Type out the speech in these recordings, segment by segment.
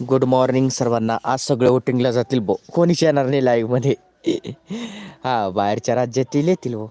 Good morning सर्वांना. आज सगळे वोटिंगला जातील बो कोणीच येणार नाही लाईव्हमध्ये. हा बाहेरच्या राज्यातील येतील भो.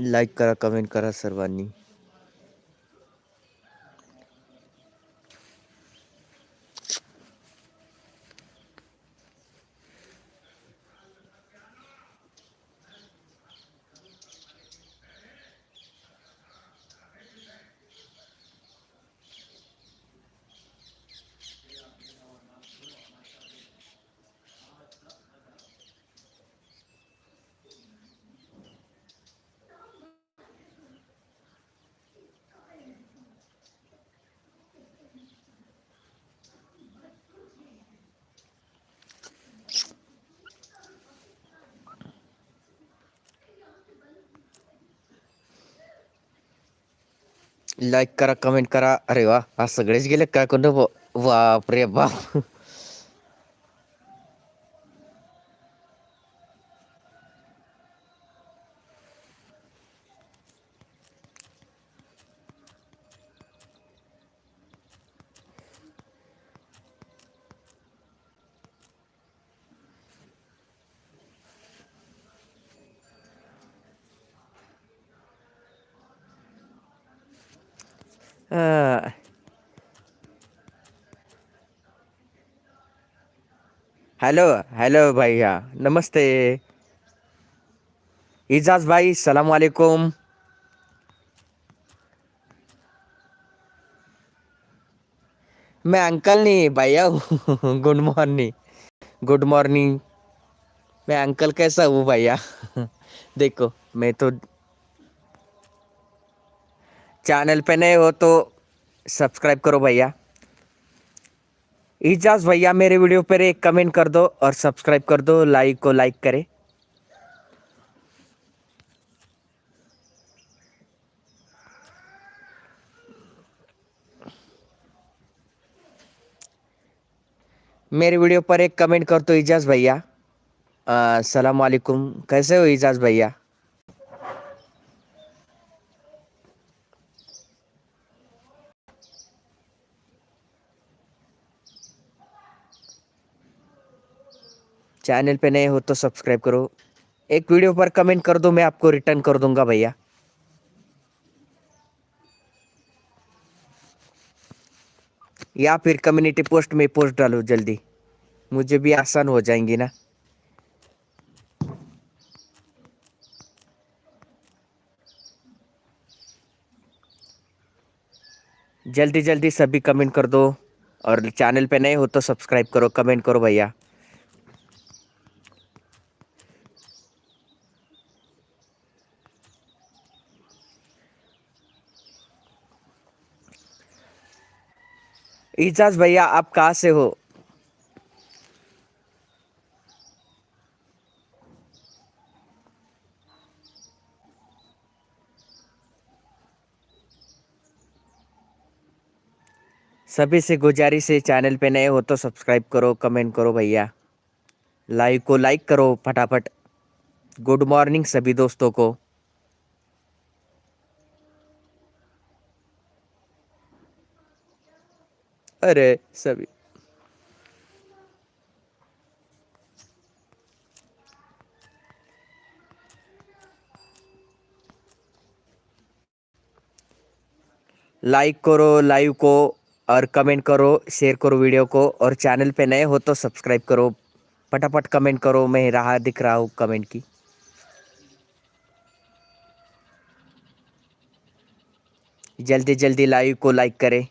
लाईक करा कमेंट करा सर्वांनी. लाईक करा कमेंट करा. अरे वा आज सगळेच गेले काय कोण बाप रे बाप. अं, हेलो हेलो भैया नमस्ते। इजाज भाई सलाम वालेकुम। मैं अंकल नहीं भैया हूँ गुड मॉर्निंग गुड मॉर्निंग। मैं अंकल कैसा हूँ भैया? देखो मैं तो चैनल पे नए हो तो सब्सक्राइब करो भैया। इजाज भैया, मेरे वीडियो पर एक कमेंट कर दो और सब्सक्राइब कर दो, लाइक को लाइक करे। मेरे वीडियो पर एक कमेंट कर दो इजाज भैया। सलाम वालेकुम। कैसे हो इजाज भैया? चैनल पे नए हो तो सब्सक्राइब करो। एक वीडियो पर कमेंट कर दो, मैं आपको रिटर्न कर दूँगा भैया। या फिर कम्युनिटी पोस्ट में पोस्ट डालो जल्दी। मुझे भी आसान हो जाएँगी ना। जल्दी जल्दी सभी कमेंट कर दो और चैनल पे नए हो तो सब्सक्राइब करो, कमेंट करो भैया। इजाज भैया, आप कहाँ से हो? सभी से गुजारिश है, चैनल पे नए हो तो सब्सक्राइब करो, कमेंट करो भैया। लाइक को लाइक करो फटाफट। गुड मॉर्निंग सभी दोस्तों को। अरे सभी। लाइक करो लाइव को और कमेंट करो शेयर करो वीडियो को और चैनल पे नए हो तो सब्सक्राइब करो। फटाफट कमेंट करो, मैं राह दिख रहा हूँ कमेंट की। जल्दी जल्दी लाइव को लाइक करें।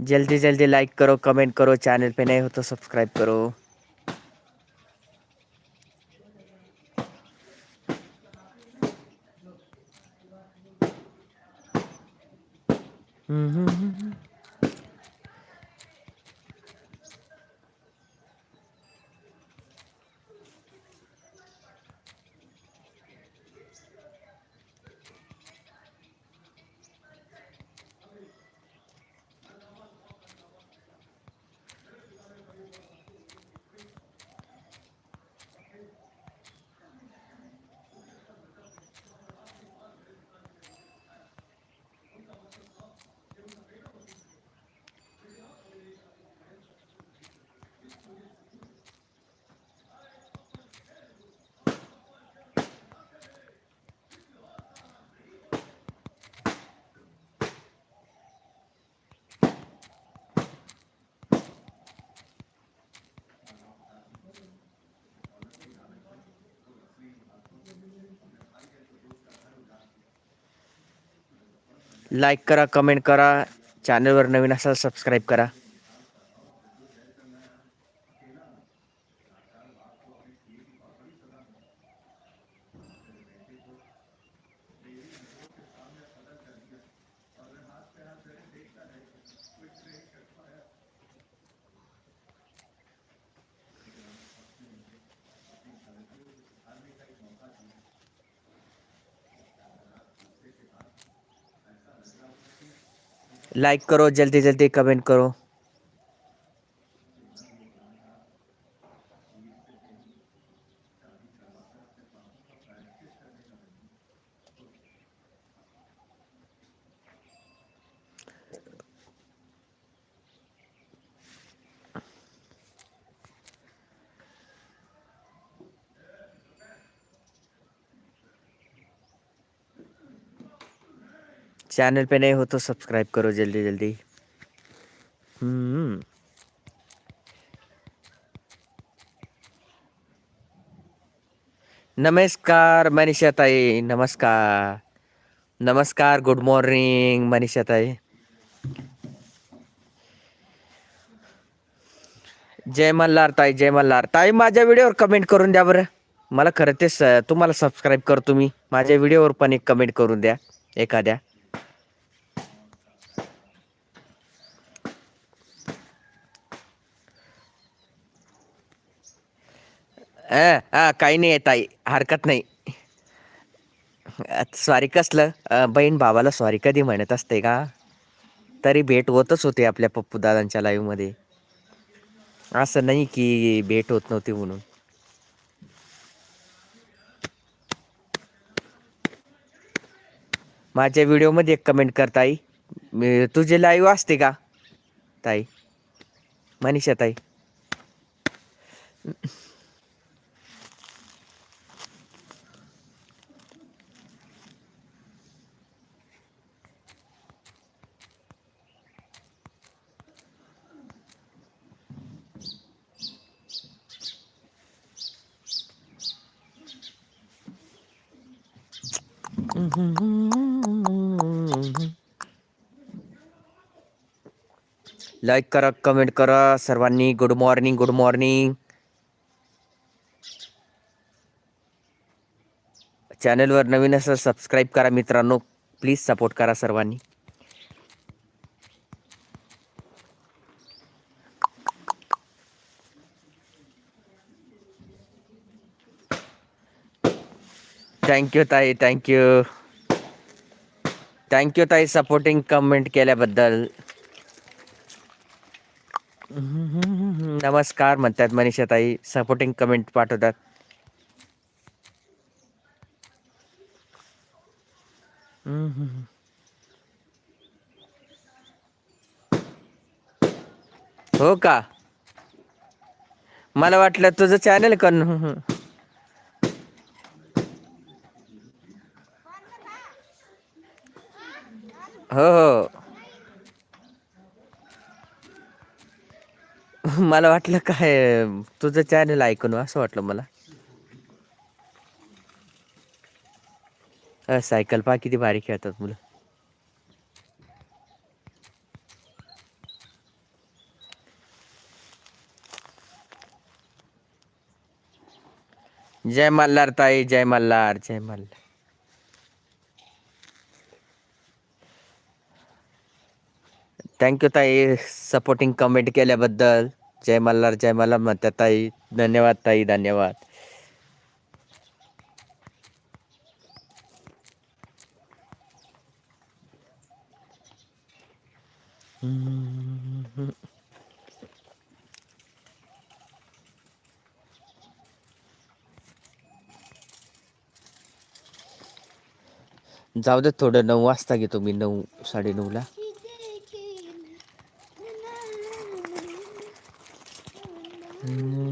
जल्दी जल्दी लाइक करो कमेंट करो चैनल पे नए हो तो सब्सक्राइब करो। लाईक करा कमेंट करा चॅनलवर नवीन असाल सबस्क्राईब करा. लाइक करो जल्दी जल्दी कमेंट करो। चैनल पे नए हो तो सब्सक्राइब करो जल्दी जल्दी। हम्म। नमस्कार मनीषा ताई। नमस्कार। नमस्कार गुड मॉर्निंग मनीषा ताई। जय मल्हार ताई जय मल्हार। ताई माझ्या व्हिडिओवर कमेंट करून द्या बरं. मला खरं तेच तुम्हाला सबस्क्राईब करतो मी. माझ्या व्हिडिओवर पण एक कमेंट करून द्या एखाद्या. हा काही नाही येत ताई. हरकत नाही. सॉरी कसलं? बहीण भावाला सॉरी कधी म्हणत असते का? तरी भेट होतच होते आपल्या पप्पू दादांच्या लाईवमध्ये असं नाही की भेट होत नव्हती म्हणून. माझ्या व्हिडिओमध्ये एक कमेंट कर ताई. तुझे लाईव्ह असते का? ताई. मनीषा ताई. लाईक करा कमेंट करा. सर्वांनी गुड मॉर्निंग गुड मॉर्निंग चॅनलवर नवीन असं सबस्क्राईब करा मित्रांनो. प्लीज सपोर्ट करा सर्वांनी. थँक्यू ताई. थँक्यू थँक्यू ताई सपोर्टिंग कमेंट केल्याबद्दल. नमस्कार म्हणतात मनीषा ताई सपोर्टिंग कमेंट पाठवतात. हो का? मला वाटलं तुझं चॅनल कन हो हो. मला वाटलं काय तुझं चॅनल ऐकून असं वाटलं मला. सायकल पहा किती भारी खेळतात मुलं. जय मल्हार ताई जय मल्हार जय मल्हार. थँक्यू ताई सपोर्टिंग कमेंट केल्याबद्दल. जय मल्हार जय मल्हार म्हणत्या ताई धन्यवाद ताई धन्यवाद. जाऊ दे थोडं नऊ वाजता घेतो मी नऊ साडेनऊला. हम्म.